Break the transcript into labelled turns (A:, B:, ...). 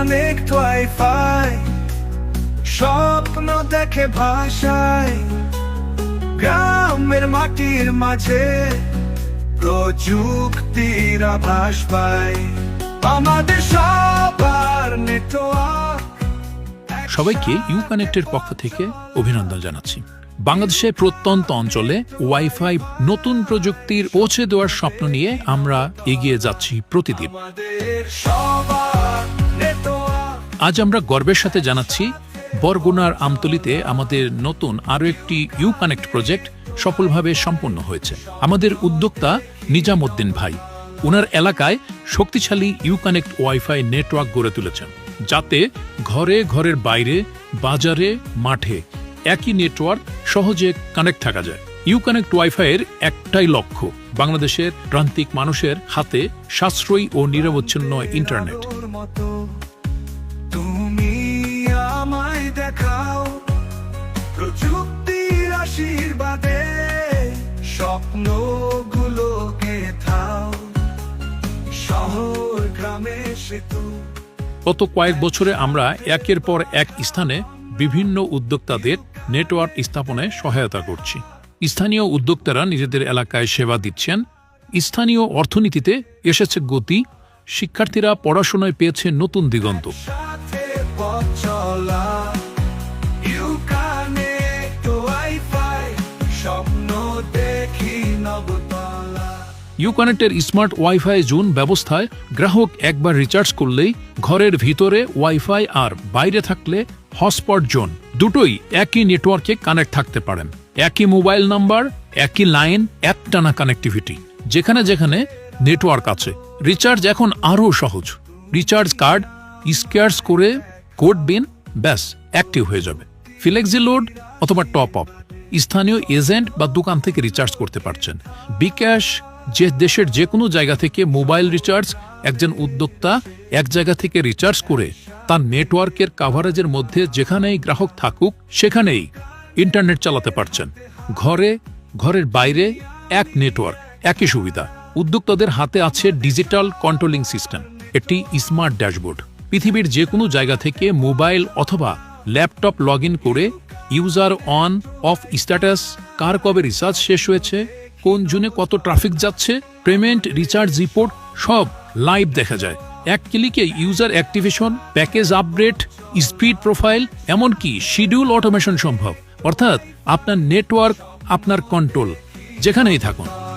A: Wifi স্বপ্ন দেখে ভাষায় গ্রামের মাটির মাঝে প্রযুক্তির আভাস পায় আমাদের সবার নেটওয়ার্ক
B: সবাইকে ইউ কানেক্টের পক্ষ থেকে অভিনন্দন জানাচ্ছি। বাংলাদেশের প্রত্যন্ত অঞ্চলে ওয়াইফাই নতুন প্রযুক্তির পৌঁছে দেওয়ার স্বপ্ন নিয়ে আমরা এগিয়ে যাচ্ছি প্রতিদিন। আজ আমরা গর্বের সাথে জানাচ্ছি, বরগুনার আমতলিতে আমাদের নতুন আরও একটি ইউ কানেক্ট প্রজেক্ট সফলভাবে সম্পন্ন হয়েছে। আমাদের উদ্যোক্তা নিজামুদ্দিন ভাই। ওনার এলাকায় শক্তিশালী ইউ কানেক্ট ওয়াইফাই নেটওয়ার্ক গড়ে তুলেছেন, যাতে ঘরে ঘরের বাইরে, বাজারে, মাঠে একই নেটওয়ার্ক সহজে কানেক্ট থাকা যায়। ইউ কানেক্ট ওয়াইফাইয়ের একটাই লক্ষ্য, বাংলাদেশের প্রান্তিক মানুষের হাতে সাশ্রয়ী ও নিরবচ্ছিন্ন ইন্টারনেট
A: স্বপ্নগুলোকে থাও শহর গ্রামে সেতু।
B: গত কয়েক বছরে আমরা একের পর এক স্থানে বিভিন্ন উদ্যোক্তাদের নেটওয়ার্ক স্থাপনে সহায়তা করছি। স্থানীয় উদ্যোক্তারা নিজেদের এলাকায় সেবা দিচ্ছেন। স্থানীয় অর্থনীতিতে এসেছে গতি। শিক্ষার্থীরা পড়াশোনায় পেয়েছে নতুন দিগন্ত। ইউকানেক্টের স্মার্ট ওয়াইফাই জোন ব্যবস্থায় গ্রাহক একবার রিচার্জ করলেই ঘরের ভিতরে ওয়াইফাই আর বাইরে থাকলে হটস্পট জোন। দুটোই একই নেটওয়ার্কে কানেক্ট থাকতে পারেন। একই মোবাইল নাম্বার, একই লাইন একটানা কানেক্টিভিটি। যেখানে যেখানে নেটওয়ার্ক আছে। রিচার্জ এখন আরও সহজ। রিচার্জ কার্ড, স্কেয়ার্স করে কোড বিন, ব্যাস, অ্যাক্টিভ হয়ে যাবে। ফ্লেক্সি লোড অথবা টপ আপ। স্থানীয় এজেন্ট বা দোকান থেকে রিচার্জ করতে পারছেন। বিকাশ, যে দেশের যে কোনো জায়গা থেকে মোবাইল রিচার্জ একজন উদ্যোক্তা এক জায়গা থেকে রিচার্জ করে তার নেটওয়ার্কের কাভারেজের মধ্যে যেখানেই গ্রাহক থাকুক, সেখানেই ইন্টারনেট চালাতে পারছেন। ঘরে, ঘরের বাইরে এক নেটওয়ার্ক একই সুবিধা। উদ্যোক্তাদের হাতে আছে ডিজিটাল কন্ট্রোলিং সিস্টেম একটি স্মার্ট ড্যাশবোর্ড পৃথিবীর যে কোনো জায়গা থেকে মোবাইল অথবা ল্যাপটপ লগ করে ইউজার অন, অফ স্ট্যাটাস, কার কবে রিচার্জ শেষ হয়েছে, কোন জুনে কত ট্রাফিক যাচ্ছে, পেমেন্ট, রিচার্জ, রিপোর্ট, সব লাইভ দেখা যায়। এক ক্লিকে user activation, package update, speed profile, এমনকি শিডিউল অটোমেশন সম্ভব। অর্থাৎ আপনার নেটওয়ার্ক, আপনার কন্ট্রোল। যেখানেই থাকুন।